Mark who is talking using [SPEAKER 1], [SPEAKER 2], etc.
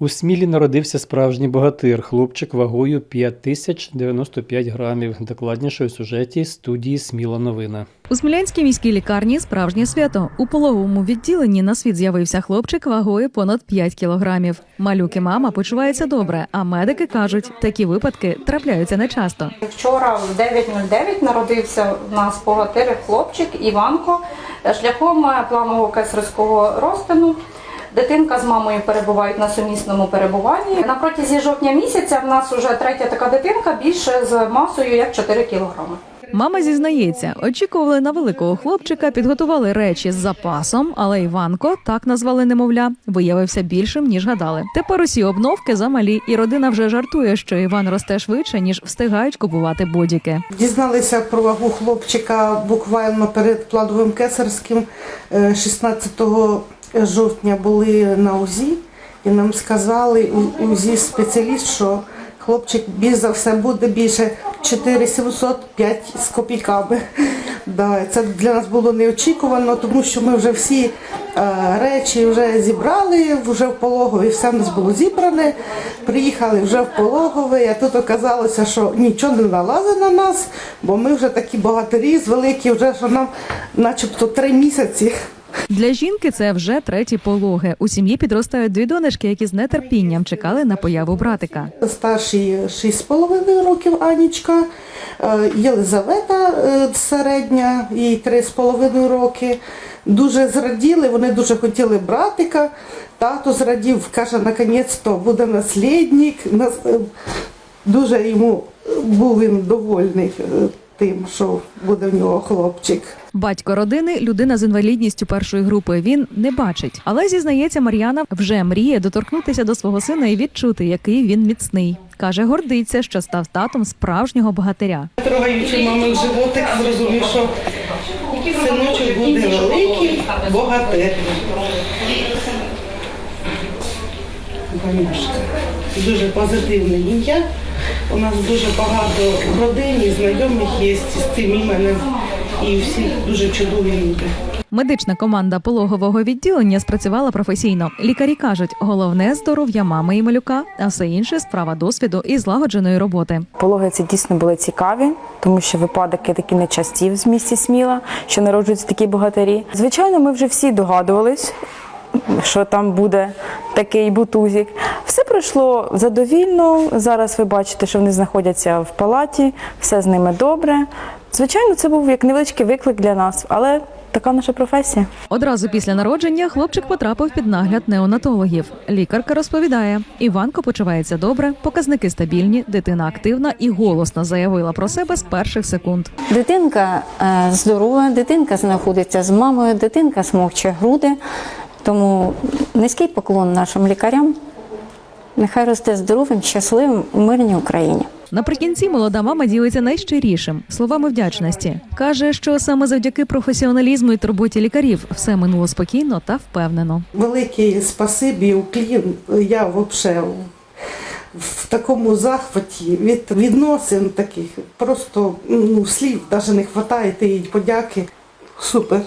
[SPEAKER 1] У Смілі народився справжній богатир, хлопчик вагою 5095 грамів. Докладніше у сюжеті студії Сміла новина.
[SPEAKER 2] У Смілянській міській лікарні справжнє свято. У пологовому відділенні на світ з'явився хлопчик вагою понад 5 кілограмів. Малюк і мама почуваються добре, а медики кажуть, такі випадки трапляються нечасто.
[SPEAKER 3] Вчора в 9.09 народився у нас богатир хлопчик Іванко шляхом планового кесарського розтину. Дитинка з мамою перебувають на сумісному перебуванні. На протязі жовтня місяця в нас вже третя така дитинка більше з масою як 4 кілограми.
[SPEAKER 2] Мама зізнається, очікували на великого хлопчика, підготували речі з запасом, але Іванко, так назвали немовля, виявився більшим ніж гадали. Тепер усі обновки замалі, і родина вже жартує, що Іван росте швидше ніж встигають купувати бодіки.
[SPEAKER 4] Дізналися про вагу хлопчика буквально перед плановим кесарським. Е, 16 жовтня були на УЗІ і нам сказали УЗІ спеціаліст, що хлопчик більш за все буде більше 4705 з копійками. Да, це для нас було неочікувано, тому що ми вже всі е, речі вже зібрали, вже в пологові все в нас було зібране. Приїхали вже в пологовий, а тут оказалося, що нічого не налазить на нас, бо ми вже такі богатирі з великі, вже що нам начебто три місяці.
[SPEAKER 2] Для жінки це вже треті пологи. У сім'ї підростають дві донечки, які з нетерпінням чекали на появу братика.
[SPEAKER 4] Старший 6,5 років Анічка, е, Єлизавета е, середня, їй 3,5 роки. Дуже зраділи, вони дуже хотіли братика. Тато зрадів, каже, наконець-то буде наслідник. Е, Дуже йому був він довольний тим, що буде в нього хлопчик.
[SPEAKER 2] Батько родини людина з інвалідністю першої групи. Він не бачить, але зізнається, Мар'яна вже мріє доторкнутися до свого сина і відчути, який він міцний. каже, гордиться, що став татом справжнього богатиря.
[SPEAKER 4] Трогаючи мами в животик, зрозумів, що синочок буде великий, богатир. Дуже позитивне ім'я. У нас дуже багато в родині, знайомих є з цим іменем. І всі дуже чудові люди.
[SPEAKER 2] Медична команда пологового відділення спрацювала професійно. Лікарі кажуть, головне здоров'я мами і малюка, а все інше справа досвіду і злагодженої роботи.
[SPEAKER 5] Пологи ці дійсно були цікаві, тому що випадки такі нечасті в місті Сміла, що народжуються такі богатирі. Звичайно, ми вже всі догадувались, що там буде такий бутузик. Пройшло задовільно. Зараз ви бачите, що вони знаходяться в палаті, все з ними добре. Звичайно, це був як невеличкий виклик для нас, але така наша професія.
[SPEAKER 2] Одразу після народження хлопчик потрапив під нагляд неонатологів. Лікарка розповідає, Іванко почувається добре, показники стабільні, дитина активна і голосно заявила про себе з перших секунд.
[SPEAKER 6] Дитинка е, здорова, дитинка знаходиться з мамою, дитинка смокче груди. Тому низький поклон нашим лікарям. Нехай росте здоровим, щасливим у мирній Україні.
[SPEAKER 2] Наприкінці молода мама ділиться найщирішим словами вдячності. каже, що саме завдяки професіоналізму і турботі лікарів все минуло спокійно та впевнено.
[SPEAKER 4] Велике спасибі, уклін. Я взагалі в такому захваті від відносин таких. Просто ну, слів навіть не вистачає тієї подяки. Супер.